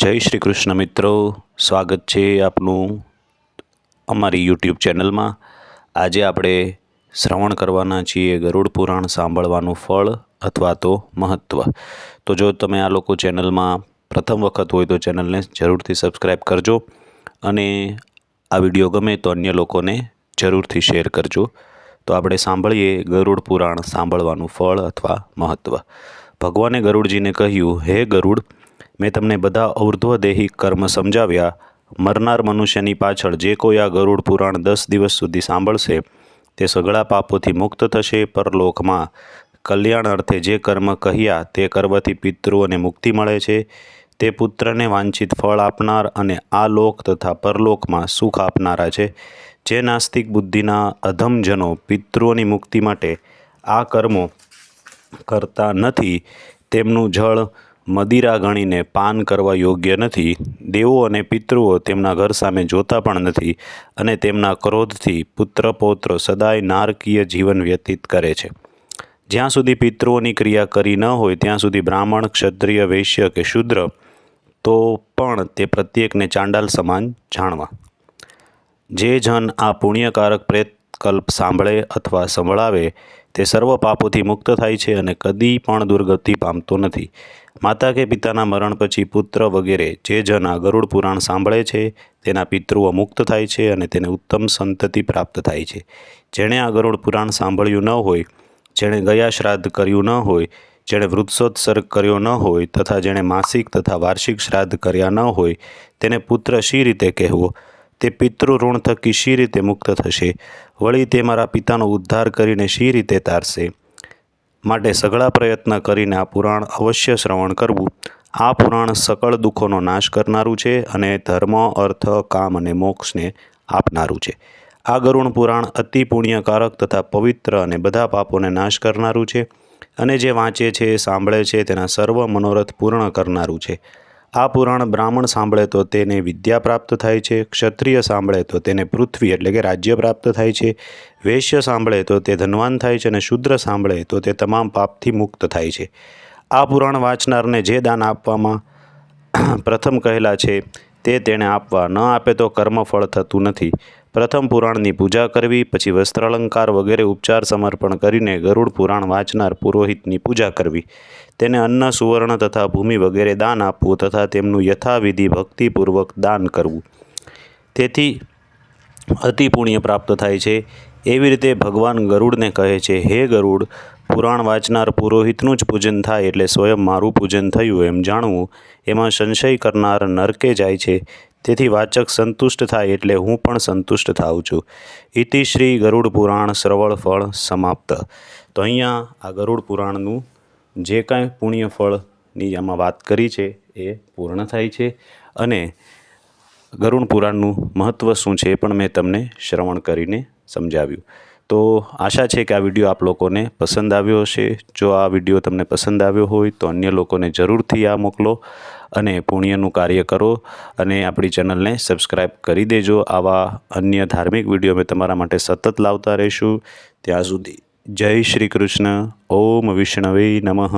જય શ્રી કૃષ્ણ મિત્રો. સ્વાગત છે આપનું અમારી યુટ્યુબ ચેનલમાં. આજે આપણે શ્રવણ કરવાના છીએ ગરુડ પુરાણ સાંભળવાનું ફળ અથવા તો મહત્ત્વ તો જો તમે આ લોકો ચેનલમાં પ્રથમ વખત હોય તો ચેનલને જરૂરથી સબસ્ક્રાઈબ કરજો અને આ વીડિયો ગમે તો અન્ય લોકોને જરૂરથી શેર કરજો. તો આપણે સાંભળીએ ગરુડ પુરાણ સાંભળવાનું ફળ અથવા મહત્ત્વ ભગવાને ગરુડજીને કહ્યું, હે ગરુડ મેં તમને બધા ઔર્ધ્વદેહી કર્મ સમજાવ્યા. મરનાર મનુષ્યની પાછળ જે કોઈ આ ગરુડ પુરાણ દસ દિવસ સુધી સાંભળશે, તે સગળા પાપોથી મુક્ત થશે પરલોકમાં. કલ્યાણ અર્થે જે કર્મ કહ્યા, તે કરવાથી પિતૃઓને મુક્તિ મળે છે. તે પુત્રને વાંછિત ફળ આપનાર અને આ લોક તથા પરલોકમાં સુખ આપનારા છે. જે નાસ્તિક બુદ્ધિના અધમજનો પિતૃઓની મુક્તિ માટે આ કર્મો કરતા નથી, તેમનું જળ મદિરા ગણીને પાન કરવા યોગ્ય નથી, દેવો અને પિતૃઓ તેમના ઘર સામે જોતા પણ નથી અને તેમના ક્રોધથી પુત્ર પૌત્ર સદાય નારકીય જીવન વ્યતીત કરે છે. જ્યાં સુધી પિતૃઓની ક્રિયા કરી ન હોય, ત્યાં સુધી બ્રાહ્મણ, ક્ષત્રિય, વૈશ્ય કે શૂદ્ર, તો પણ તે પ્રત્યેકને ચાંડાલ સમાન જાણવા. જે જન આ પુણ્યકારક પ્રેતકલ્પ સાંભળે અથવા સંભળાવે તે સર્વ પાપોથી મુક્ત થાય છે અને કદી પણ દુર્ગતિ પામતો નથી. માતા કે પિતાના મરણ પછી પુત્ર વગેરે જે જન આ ગરુડ પુરાણ સાંભળે છે, તેના પિતૃઓ મુક્ત થાય છે અને તેને ઉત્તમ સંતતિ પ્રાપ્ત થાય છે. જેણે આ ગરુડ પુરાણ સાંભળ્યું ન હોય, જેણે ગયા શ્રાદ્ધ કર્યું ન હોય, જેણે વૃક્ષોત્સર્ગ કર્યો ન હોય, તથા જેણે માસિક તથા વાર્ષિક શ્રાદ્ધ કર્યા ન હોય, તેને પુત્ર શી રીતે કહેવો? તે પિતૃ થકી શી રીતે મુક્ત થશે? વળી તે મારા પિતાનો ઉદ્ધાર કરીને શી રીતે તારશે? માટે સઘળા પ્રયત્ન કરીને આ પુરાણ અવશ્ય શ્રવણ કરવું. આ પુરાણ સકળ દુઃખોનો નાશ કરનારું છે અને ધર્મ, અર્થ, કામ અને મોક્ષને આપનારું છે. આ ગરુણ પુરાણ અતિ પુણ્યકારક તથા પવિત્ર અને બધા પાપોને નાશ કરનારું છે અને જે વાંચે છે, સાંભળે છે તેના સર્વ મનોરથ પૂર્ણ કરનારું છે. આ પુરાણ બ્રાહ્મણ સાંભળે તો તેને વિદ્યા પ્રાપ્ત થાય છે, ક્ષત્રિય સાંભળે તો તેને પૃથ્વી એટલે કે રાજ્ય પ્રાપ્ત થાય છે, વૈશ્ય સાંભળે તો તે ધનવાન થાય છે અને શુદ્ર સાંભળે તો તે તમામ પાપથી મુક્ત થાય છે. આ પુરાણ વાંચનારને જે દાન આપવામાં પ્રથમ કહેલા છે તે તેણે આપવા ન આપે તો કર્મફળ થતું નથી. પ્રથમ પુરાણની પૂજા કરવી, પછી વસ્ત્રાલંકાર વગેરે ઉપચાર સમર્પણ કરીને ગરુડ પુરાણ વાંચનાર પુરોહિતની પૂજા કરવી. તેને અન્ન, સુવર્ણ તથા ભૂમિ વગેરે દાન આપવું તથા તેમનું યથાવિધિ ભક્તિપૂર્વક દાન કરવું. તેથી અતિ પુણ્ય પ્રાપ્ત થાય છે. એવી રીતે ભગવાન ગરુડને કહે છે, હે ગરુડ પુરાણ વાંચનાર પુરોહિતનું જ પૂજન થાય એટલે સ્વયં મારું પૂજન થયું એમ જાણવું એમાં સંશય કરનાર નરકે જાય છે. તેથી વાચક સંતુષ્ટ થાય એટલે હું પણ સંતુષ્ટ થાઉં છું. ઇતિ શ્રી ગરુડ પુરાણ શ્રવળ ફળ સમાપ્ત. તો અહીંયા આ ગરુડ પુરાણનું જે કાંઈ પુણ્ય ફળની આમાં વાત કરી છે એ પૂર્ણ થાય છે અને ગરુડ પુરાણનું મહત્ત્વ શું છે એ પણ મેં તમને શ્રવણ કરીને સમજાવ્યું. તો આશા છે કે આ વીડિયો આપ લોકોને પસંદ આવ્યો હશે. જો આ વીડિયો તમને પસંદ આવ્યો હોય તો અન્ય લોકોને જરૂરથી આ મોકલો અને પુણ્યનું કાર્ય કરો અને આપણી ચેનલને સબસ્ક્રાઈબ કરી દેજો. આવા અન્ય ધાર્મિક વીડિયો અમે તમારા માટે સતત લાવતા રહીશું. ત્યાં સુધી જય શ્રી કૃષ્ણ. ઓમ વિષ્ણવે નમઃ.